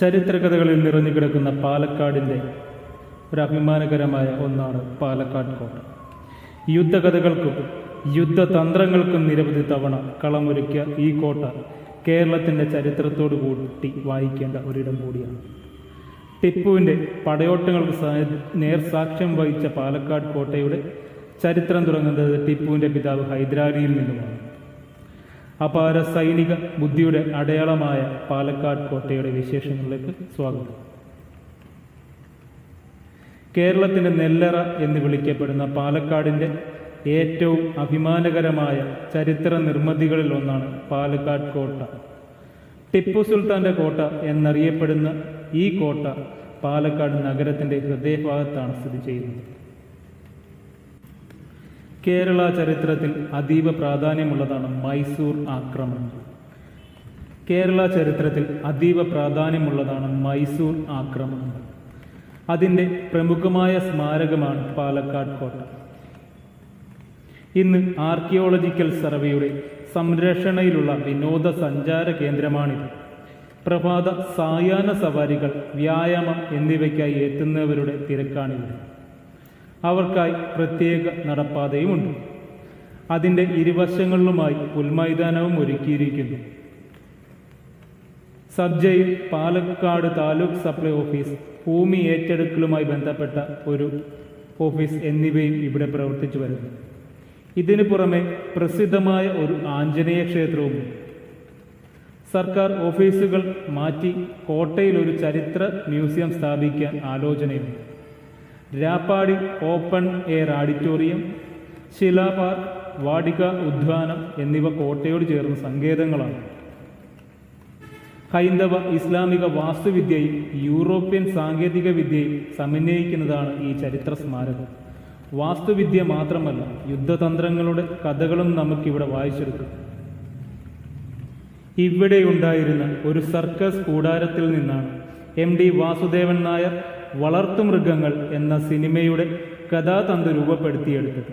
ചരിത്രകഥകളിൽ നിറഞ്ഞു കിടക്കുന്ന പാലക്കാടിന്റെ ഒരു അഭിമാനകരമായ ഒന്നാണ് പാലക്കാട് കോട്ട. യുദ്ധകഥകൾക്കും യുദ്ധതന്ത്രങ്ങൾക്കും നിരവധി തവണ കളമൊരുക്കിയ ഈ കോട്ട കേരളത്തിന്റെ ചരിത്രത്തോടു കൂട്ടി വായിക്കേണ്ട ഒരിടം കൂടിയാണ്. ടിപ്പുവിന്റെ പടയോട്ടങ്ങൾക്ക് നേർസാക്ഷ്യം വഹിച്ച പാലക്കാട് കോട്ടയുടെ ചരിത്രം തുടങ്ങുന്നത് ടിപ്പുവിന്റെ പിതാവ് ഹൈദരാലിയിൽ നിന്നുമാണ്. അപാര സൈനിക ബുദ്ധിയുടെ അടയാളമായ പാലക്കാട് കോട്ടയുടെ വിശേഷങ്ങളിലേക്ക് സ്വാഗതം. കേരളത്തിന്റെ നെല്ലറ എന്ന് വിളിക്കപ്പെടുന്ന പാലക്കാടിന്റെ ഏറ്റവും അഭിമാനകരമായ ചരിത്ര നിർമ്മിതികളിൽ ഒന്നാണ് പാലക്കാട് കോട്ട. ടിപ്പു സുൽത്താന്റെ കോട്ട എന്നറിയപ്പെടുന്ന ഈ കോട്ട പാലക്കാട് നഗരത്തിന്റെ ഹൃദയഭാഗത്താണ് സ്ഥിതി ചെയ്യുന്നത്. കേരള ചരിത്രത്തിൽ അതീവ പ്രാധാന്യമുള്ളതാണ് മൈസൂർ ആക്രമണം. കേരള ചരിത്രത്തിൽ അതീവ പ്രാധാന്യമുള്ളതാണ് മൈസൂർ ആക്രമണം. അതിന്റെ പ്രമുഖമായ സ്മാരകമാണ് പാലക്കാട് കോട്ട. ഇന്ന് ആർക്കിയോളജിക്കൽ സർവേയുടെ സംരക്ഷണയിലുള്ള വിനോദസഞ്ചാര കേന്ദ്രമാണിത്. പ്രഭാത സായാഹ്ന സവാരികൾ വ്യായാമം എന്നിവയ്ക്കായി എത്തുന്നവരുടെ തിരക്കാണിത്. അവർക്കായി പ്രത്യേക നടപ്പാതയുമുണ്ട്. അതിന്റെ ഇരുവശങ്ങളിലുമായി പുൽമൈതാനവും ഒരുക്കിയിരിക്കുന്നു. Sub jail Palakkad taluk supply office ഭൂമി ഏറ്റെടുക്കലുമായി ബന്ധപ്പെട്ട ഒരു ഓഫീസ് എന്നിവയും ഇവിടെ പ്രവർത്തിച്ചു വരുന്നു. ഇതിനു പുറമെ പ്രസിദ്ധമായ ഒരു ആഞ്ജനേയ ക്ഷേത്രവും സർക്കാർ ഓഫീസുകൾ മാറ്റി കോട്ടയിൽ ഒരു ചരിത്ര മ്യൂസിയം സ്ഥാപിക്കാൻ ആലോചനയുണ്ട്. രാപ്പാടി ഓപ്പൺ എയർ ഓഡിറ്റോറിയം ശിലാപാർക്ക് വാടിക ഉദ്വാനം എന്നിവ കോട്ടയോട് ചേർന്ന സങ്കേതങ്ങളാണ്. ഹൈന്ദവ ഇസ്ലാമിക വാസ്തുവിദ്യയും യൂറോപ്യൻ സാങ്കേതിക വിദ്യയും സമന്വയിക്കുന്നതാണ് ഈ ചരിത്ര സ്മാരകം. വാസ്തുവിദ്യ മാത്രമല്ല യുദ്ധതന്ത്രങ്ങളുടെ കഥകളും നമുക്കിവിടെ വായിച്ചെടുക്കാം. ഇവിടെയുണ്ടായിരുന്ന ഒരു സർക്കസ് കൂടാരത്തിൽ നിന്നാണ് എം ഡി വാസുദേവൻ നായർ വളർത്തുമൃഗങ്ങൾ എന്ന സിനിമയുടെ കഥാതന്ത് രൂപപ്പെടുത്തിയെടുത്തത്.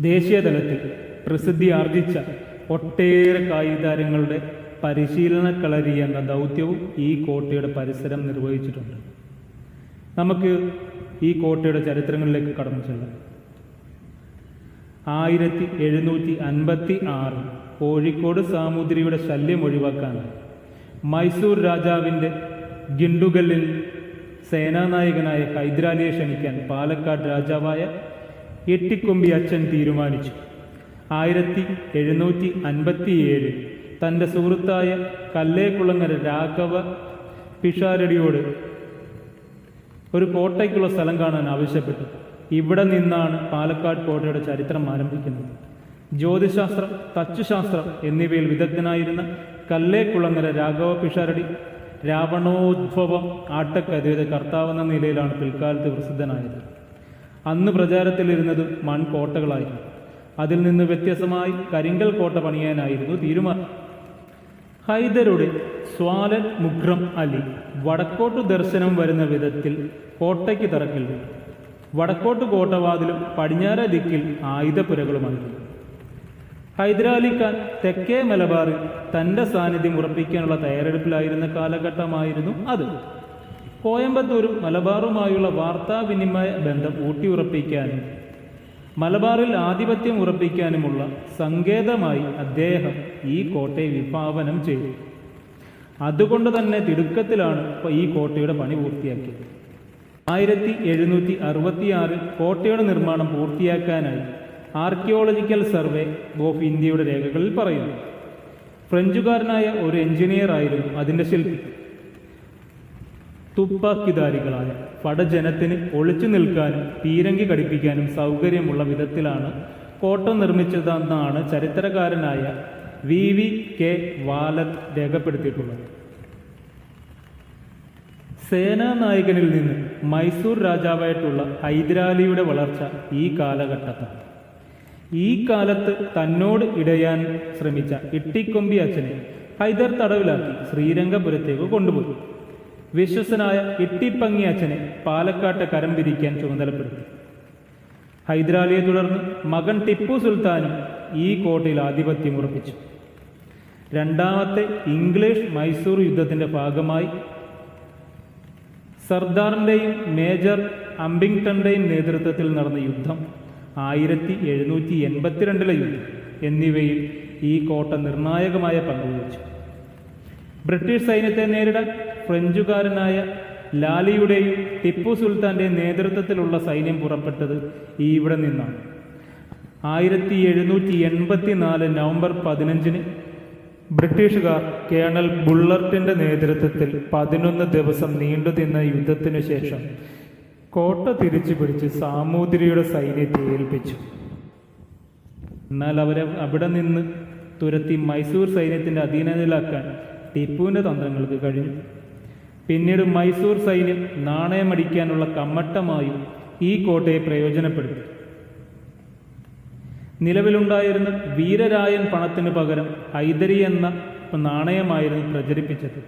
ദേശീയതലത്തിൽ പ്രസിദ്ധി ആർജിച്ച ഒട്ടേറെ കായികതാരങ്ങളുടെ പരിശീലന കളരി എന്ന ദൗത്യവും ഈ കോട്ടയുടെ പരിസരം നിർവഹിച്ചിട്ടുണ്ട്. നമുക്ക് ഈ കോട്ടയുടെ ചരിത്രങ്ങളിലേക്ക് കടന്നു ചെല്ലാം. ആയിരത്തി എഴുന്നൂറ്റി അൻപത്തി ആറ് കോഴിക്കോട് സാമൂതിരിയുടെ ശല്യം ഒഴിവാക്കാനായി മൈസൂർ രാജാവിന്റെ ഗിണ്ടുകല്ലിൽ സേനാനായകനായ ഹൈദരാലിയെ ക്ഷണിക്കാൻ പാലക്കാട് രാജാവായ എട്ടിക്കൊമ്പി അച്ഛൻ തീരുമാനിച്ചു. ആയിരത്തി എഴുന്നൂറ്റി അൻപത്തിയേഴ് തന്റെ സുഹൃത്തായ കല്ലേക്കുളങ്ങര രാഘവ പിഷാരടിയോട് ഒരു കോട്ടയ്ക്കുള്ള സ്ഥലം കാണാൻ ആവശ്യപ്പെട്ടു. ഇവിടെ നിന്നാണ് പാലക്കാട് കോട്ടയുടെ ചരിത്രം ആരംഭിക്കുന്നത്. ജ്യോതിശാസ്ത്രം തച്ചുശാസ്ത്രം എന്നിവയിൽ വിദഗ്ധനായിരുന്ന കല്ലേക്കുളങ്ങര രാഘവ പിഷാരടി രാവണോദ്ഭവം ആട്ടക്കഥയുടെ കർത്താവെന്ന നിലയിലാണ് പിൽക്കാലത്ത് പ്രസിദ്ധനായത്. അന്ന് പ്രചാരത്തിലിരുന്നത് മൺകോട്ടകളായിരുന്നു അതിൽ നിന്ന് വ്യത്യസ്തമായി കരിങ്കൽ കോട്ട പണിയാനായിരുന്നു തീരുമാനം. ഹൈദരുടെ സ്വാലൻ മുഖ്രം അലി വടക്കോട്ട് ദർശനം വരുന്ന വിധത്തിൽ കോട്ടയ്ക്ക് തറക്കില്ല വടക്കോട്ട് കോട്ടവാതിലും പടിഞ്ഞാറ ദിക്കിൽ ആയുധപ്പുരകളുമായിരുന്നു. ഹൈദരാലി ഖാൻ തെക്കേ മലബാറിൽ തന്റെ സാന്നിധ്യം ഉറപ്പിക്കാനുള്ള തയ്യാറെടുപ്പിലായിരുന്ന കാലഘട്ടമായിരുന്നു അത്. കോയമ്പത്തൂരും മലബാറുമായുള്ള വാർത്താവിനിമയ ബന്ധം ഊട്ടിയുറപ്പിക്കാനും മലബാറിൽ ആധിപത്യം ഉറപ്പിക്കാനുമുള്ള സങ്കേതമായി അദ്ദേഹം ഈ കോട്ടയെ വിഭാവനം ചെയ്തു. അതുകൊണ്ട് തന്നെ തിടുക്കത്തിലാണ് ഈ കോട്ടയുടെ പണി പൂർത്തിയാക്കിയത്. ആയിരത്തി എഴുന്നൂറ്റി അറുപത്തിയാറിൽ കോട്ടയുടെ നിർമ്മാണം പൂർത്തിയാക്കാനായി ആർക്കിയോളജിക്കൽ സർവേ ഓഫ് ഇന്ത്യയുടെ രേഖകളിൽ പറയുന്നു. ഫ്രഞ്ചുകാരനായ ഒരു എഞ്ചിനീയർ ആയിരുന്നു അതിന്റെ ശില്പി. തുപ്പാക്കിധാരികളായ പടജനത്തിന് ഒളിച്ചു നിൽക്കാനും പീരങ്കി കടിപ്പിക്കാനും സൗകര്യമുള്ള വിധത്തിലാണ് കോട്ട നിർമ്മിച്ചതെന്നാണ് ചരിത്രകാരനായ വി വി കെ വാലത്ത് രേഖപ്പെടുത്തിയിട്ടുള്ളത്. സേനാനായകനിൽ നിന്ന് മൈസൂർ രാജാവായിട്ടുള്ള ഹൈദരാലിയുടെ വളർച്ച ഈ കാലഘട്ടത്താണ്. ഈ കാലത്ത് തന്നോട് ഇടയാൻ ശ്രമിച്ച ഇട്ടിക്കൊമ്പി അച്ഛനെ ഹൈദർ തടവിലാക്കി ശ്രീരംഗപുരത്തേക്ക് കൊണ്ടുപോയി. വിശ്വസനായ ഇട്ടിപ്പങ്ങി അച്ഛനെ പാലക്കാട്ട് കരം പിരിക്കാൻ ചുമതലപ്പെടുത്തി. ഹൈദരാലിയെ തുടർന്ന് മകൻ ടിപ്പു സുൽത്താനും ഈ കോട്ടയിൽ ആധിപത്യം ഉറപ്പിച്ചു. രണ്ടാമത്തെ ഇംഗ്ലീഷ് മൈസൂർ യുദ്ധത്തിന്റെ ഭാഗമായി സർദാറിന്റെയും മേജർ അംബിങ്ടന്റെയും നേതൃത്വത്തിൽ നടന്ന യുദ്ധം ആയിരത്തി എഴുന്നൂറ്റി എൺപത്തിരണ്ടിലെ യുദ്ധം എന്നിവയിൽ ഈ കോട്ട നിർണായകമായ പങ്കുവഹിച്ചു ബ്രിട്ടീഷ് സൈന്യത്തെ നേരിടാൻ ഫ്രഞ്ചുകാരനായ ലാലിയുടെയും ടിപ്പു സുൽത്താന്റെയും നേതൃത്വത്തിലുള്ള സൈന്യം പുറപ്പെട്ടത് ഇവിടെ നിന്നാണ്. ആയിരത്തി എഴുന്നൂറ്റി എൺപത്തി നാല് നവംബർ പതിനഞ്ചിന് ബ്രിട്ടീഷുകാർ കേണൽ ബുള്ളർട്ടിന്റെ നേതൃത്വത്തിൽ പതിനൊന്ന് ദിവസം നീണ്ടുനിന്ന യുദ്ധത്തിനു ശേഷം കോട്ട തിരിച്ചു പിടിച്ച് സാമൂതിരിയുടെ സൈന്യത്തെ ഏൽപ്പിച്ചു. എന്നാൽ അവരെ അവിടെ നിന്ന് തുരത്തി മൈസൂർ സൈന്യത്തിന്റെ അധീനതയിലാക്കാൻ ടിപ്പുവിന്റെ തന്ത്രങ്ങൾക്ക് കഴിഞ്ഞു. പിന്നീട് മൈസൂർ സൈന്യം നാണയമടിക്കാനുള്ള കമ്മട്ടമായും ഈ കോട്ടയെ പ്രയോജനപ്പെടുത്തി. നിലവിലുണ്ടായിരുന്ന വീരരായൻ പണത്തിന് പകരം ഹൈദരി എന്ന നാണയമായിരുന്നു പ്രചരിപ്പിച്ചത്.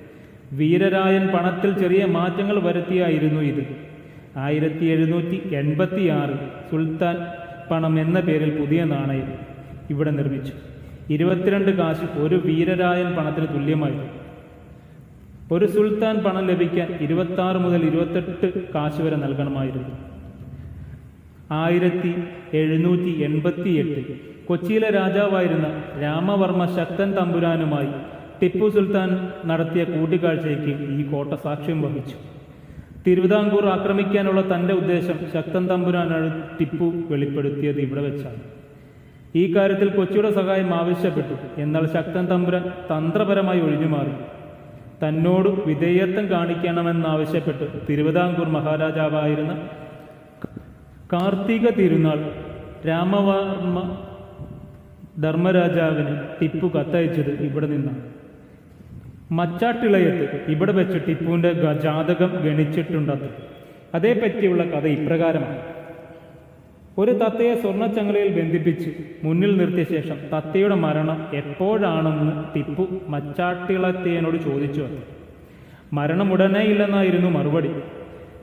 വീരരായൻ പണത്തിൽ ചെറിയ മാറ്റങ്ങൾ വരുത്തിയായിരുന്നു ഇത്. ആയിരത്തി എഴുന്നൂറ്റി എൺപത്തി ആറ് സുൽത്താൻ പണം എന്ന പേരിൽ പുതിയ നാണയം ഇവിടെ നിർമ്മിച്ചു. ഇരുപത്തിരണ്ട് കാശ് ഒരു വീരരായൻ പണത്തിന് തുല്യമായിരുന്നു. ഒരു സുൽത്താൻ പണം ലഭിക്കാൻ ഇരുപത്തി മുതൽ ഇരുപത്തെട്ട് കാശ് വരെ നൽകണമായിരുന്നു. ആയിരത്തി എഴുന്നൂറ്റി എൺപത്തി എട്ടിൽ കൊച്ചിയിലെ രാജാവായിരുന്ന രാമവർമ്മ ശക്തൻ തമ്പുരാനുമായി ടിപ്പു സുൽത്താൻ നടത്തിയ കൂട്ടിക്കാഴ്ചയ്ക്ക് ഈ കോട്ട സാക്ഷ്യം വഹിച്ചു. തിരുവിതാംകൂർ ആക്രമിക്കാനുള്ള തന്റെ ഉദ്ദേശം ശക്തൻ തമ്പുരാനാണ് ടിപ്പു വെളിപ്പെടുത്തിയത് ഇവിടെ വെച്ചാണ്. ഈ കാര്യത്തിൽ കൊച്ചിയുടെ സഹായം ആവശ്യപ്പെട്ടു. എന്നാൽ ശക്തൻ തമ്പുരാൻ തന്ത്രപരമായി ഒഴിഞ്ഞുമാറി. തന്നോട് വിധേയത്വം കാണിക്കണമെന്നാവശ്യപ്പെട്ട് തിരുവിതാംകൂർ മഹാരാജാവായിരുന്ന കാർത്തിക തിരുനാൾ രാമവർമ്മ ധർമ്മരാജാവിന് ടിപ്പു കത്തയച്ചത് ഇവിടെ നിന്നാണ്. മച്ചാട്ടിളയത്ത് ഇവിടെ വെച്ച് ടിപ്പുവിന്റെ ജാതകം ഗണിച്ചിട്ടുണ്ടത്. അതേപ്പറ്റിയുള്ള കഥ ഇപ്രകാരമാണ്. ഒരു തത്തയെ സ്വർണച്ചങ്ങലയിൽ ബന്ധിപ്പിച്ച് മുന്നിൽ നിർത്തിയ ശേഷം തത്തയുടെ മരണം എപ്പോഴാണെന്ന് ടിപ്പു മച്ചാട്ടിളത്തേനോട് ചോദിച്ചു അത്രേ. മരണം ഉടനെ ഇല്ലെന്നായിരുന്നു മറുപടി.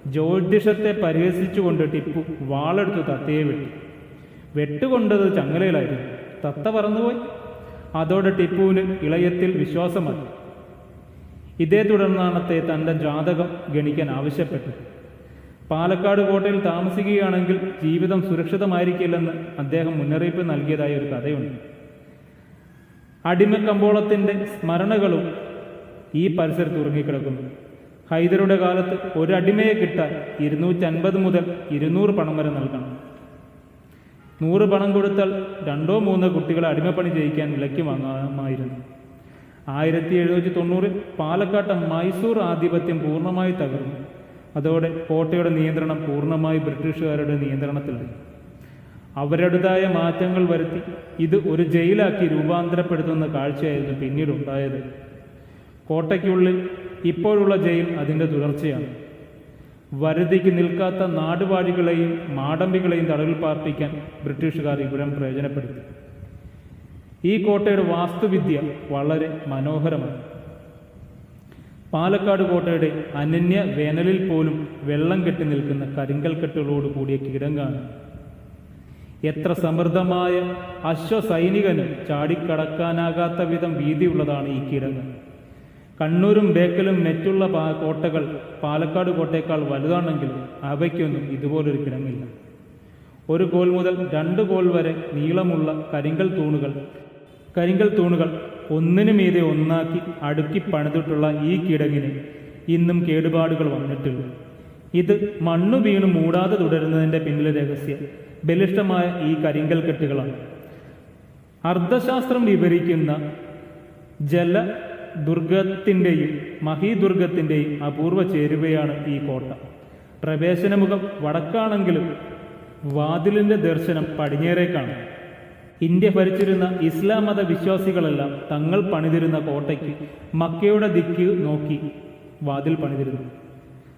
ജ്യോതിഷത്തെ പരിഹസിച്ചുകൊണ്ട് ടിപ്പു വാളെടുത്ത് തത്തയെ വെട്ടി. വെട്ടുകൊണ്ടത് ചങ്ങലയിലായിരുന്നു. തത്ത പറന്നുപോയി. അതോടെ ടിപ്പുവിന് ഇളയത്തിൽ വിശ്വാസമായി. ഇതേ തുടർന്നാണത്തെ തന്റെ ജാതകം ഗണിക്കാൻ ആവശ്യപ്പെട്ടത്. പാലക്കാട് കോട്ടയിൽ താമസിക്കുകയാണെങ്കിൽ ജീവിതം സുരക്ഷിതമായിരിക്കില്ലെന്ന് അദ്ദേഹം മുന്നറിയിപ്പ് നൽകിയതായ ഒരു കഥയുണ്ട്. അടിമ അടിമക്കമ്പോളത്തിന്റെ സ്മരണകളും ഈ പരിസരത്ത് ഉറങ്ങിക്കിടക്കുന്നു. ഹൈദരുടെ കാലത്ത് ഒരു അടിമയെ കിട്ടാൻ ഇരുന്നൂറ്റൻപത് മുതൽ ഇരുന്നൂറ് പണം വരെ നൽകണം. നൂറ് പണം കൊടുത്താൽ രണ്ടോ മൂന്നോ കുട്ടികളെ അടിമപ്പണി ചെയ്യിക്കാൻ വിലയ്ക്ക് വാങ്ങാമായിരുന്നു. ആയിരത്തി എഴുന്നൂറ്റി തൊണ്ണൂറിൽ പാലക്കാട്ട് മൈസൂർ ആധിപത്യം പൂർണമായി തകർന്നു. അതോടെ കോട്ടയുടെ നിയന്ത്രണം പൂർണമായി ബ്രിട്ടീഷുകാരുടെ നിയന്ത്രണത്തിലായി അവരുടേതായ മാറ്റങ്ങൾ വരുത്തി ഇത് ഒരു ജയിലാക്കി രൂപാന്തരപ്പെടുത്തുന്ന കാഴ്ചയായിരുന്നു പിന്നീട് ഉണ്ടായത് കോട്ടയ്ക്കുള്ളിൽ ഇപ്പോഴുള്ള ജയിൽ അതിന്റെ തുടർച്ചയാണ്. വരുതിക്ക് നിൽക്കാത്ത നാടുവാഴികളെയും മാടമ്പികളെയും തടവിൽ പാർപ്പിക്കാൻ ബ്രിട്ടീഷുകാർ ഇവിടം പ്രയോജനപ്പെടുത്തി. ഈ കോട്ടയുടെ വാസ്തുവിദ്യ വളരെ മനോഹരമാണ്. പാലക്കാട് കോട്ടയുടെ അനന്യ വേനലിൽ പോലും വെള്ളം കെട്ടി നിൽക്കുന്ന കരിങ്കൽ കെട്ടുകളോട് കൂടിയ കിടങ്ങാണ്. എത്ര സമൃദ്ധമായ അശ്വസൈനികനും ചാടിക്കടക്കാനാകാത്ത വിധം വീതിയുള്ളതാണ് ഈ കിടങ്ങ്. കണ്ണൂരും ബേക്കലും നെറ്റുള്ള കോട്ടകൾ പാലക്കാട് കോട്ടയേക്കാൾ വലുതാണെങ്കിലും അവയ്ക്കൊന്നും ഇതുപോലൊരു കിടങ്ങില്ല. ഒരു കോൽ മുതൽ രണ്ട് കോൽ വരെ നീളമുള്ള കരിങ്കൽ തൂണുകൾ കരിങ്കൽ തൂണുകൾ ഒന്നിനു മീതെ ഒന്നാക്കി അടുക്കി പണിതിട്ടുള്ള ഈ കിടങ്ങിന് ഇന്നും കേടുപാടുകൾ വന്നിട്ടില്ല ഇത് മണ്ണു വീണ് മൂടാതെ തുടരുന്നതിന്റെ പിന്നിലെ രഹസ്യം ബലിഷ്ടമായ ഈ കരിങ്കൽ കെട്ടുകളാണ്. അർദ്ധശാസ്ത്രം വിവരിക്കുന്ന ജല ദുർഗത്തിന്റെയും മഹീദുർഗത്തിന്റെയും അപൂർവ ചേരുവയാണ് ഈ കോട്ട. പ്രവേശനമുഖം വടക്കാണെങ്കിലും വാതിലിന്റെ ദർശനം പടിഞ്ഞേറേക്കാണ്. ഇന്ത്യ ഭരിച്ചിരുന്ന ഇസ്ലാം മത വിശ്വാസികളെല്ലാം തങ്ങൾ പണിതിരുന്ന കോട്ടയ്ക്ക് മക്കയുടെ ദിക്ക് നോക്കി വാതിൽ പണിതിരുന്നു.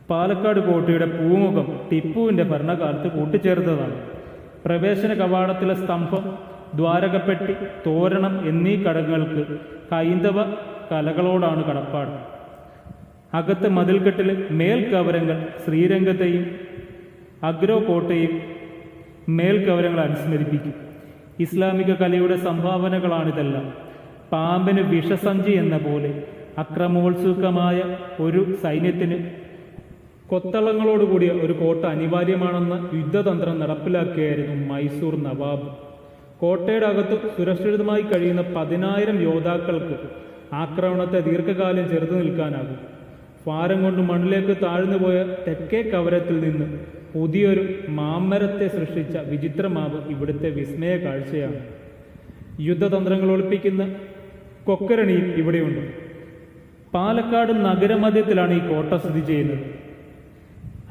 പാലക്കാട് കോട്ടയുടെ പൂമുഖം ടിപ്പുവിന്റെ ഭരണകാലത്ത് കൂട്ടിച്ചേർത്തതാണ്. പ്രവേശന കവാടത്തിലെ സ്തംഭം ദ്വാരകപ്പെട്ടി തോരണം എന്നീ ഘടകങ്ങൾക്ക് ഹൈന്ദവ കലകളോടാണ് കടപ്പാട്. അകത്ത് മതിൽക്കെട്ടിലെ മേൽക്കവരങ്ങൾ ശ്രീരംഗത്തെയും അഗ്രോ കോട്ടയും മേൽക്കവരങ്ങൾ അനുസ്മരിപ്പിക്കും. ഇസ്ലാമിക കലയുടെ സംഭാവനകളാണിതെല്ലാം. പാമ്പിന് വിഷസഞ്ചി എന്ന പോലെ അക്രമോത്സുകമായ ഒരു സൈന്യത്തിന് കൊത്തളങ്ങളോടുകൂടിയ ഒരു കോട്ട അനിവാര്യമാണെന്ന യുദ്ധതന്ത്രം നടപ്പിലാക്കിയായിരുന്നു മൈസൂർ നവാബ്. കോട്ടയുടെ അകത്ത് സുരക്ഷിതമായി കഴിയുന്ന പതിനായിരം യോദ്ധാക്കൾക്ക് ആക്രമണത്തെ ദീർഘകാലം ചെറുത്തു നിൽക്കാനാകും. ഭാരം കൊണ്ട് മണ്ണിലേക്ക് താഴ്ന്നു പോയ തെക്കേ കവരത്തിൽ നിന്ന് പുതിയൊരു മാമരത്തെ സൃഷ്ടിച്ച വിചിത്രമാവ് ഇവിടുത്തെ വിസ്മയ കാഴ്ചയാണ്. യുദ്ധതന്ത്രങ്ങൾ ഒളിപ്പിക്കുന്ന കൊക്കരണിയും ഇവിടെയുണ്ട്. പാലക്കാട് നഗരമധ്യത്തിലാണ് ഈ കോട്ട സ്ഥിതി ചെയ്യുന്നത്.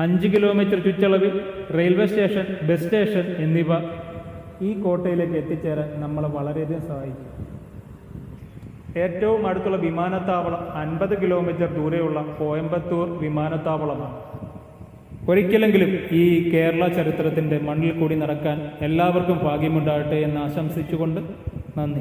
അഞ്ച് കിലോമീറ്റർ ചുറ്റളവിൽ റെയിൽവേ സ്റ്റേഷൻ ബസ് സ്റ്റേഷൻ എന്നിവ ഈ കോട്ടയിലേക്ക് എത്തിച്ചേരാൻ നമ്മളെ വളരെയധികം സഹായിക്കും. ഏറ്റവും അടുത്തുള്ള വിമാനത്താവളം അൻപത് കിലോമീറ്റർ ദൂരെയുള്ള കോയമ്പത്തൂർ വിമാനത്താവളമാണ്. ഒരിക്കലെങ്കിലും ഈ കേരള ചരിത്രത്തിന്റെ മണ്ണിൽ കൂടി നടക്കാൻ എല്ലാവർക്കും ഭാഗ്യമുണ്ടാകട്ടെ എന്ന് ആശംസിച്ചുകൊണ്ട് നന്ദി.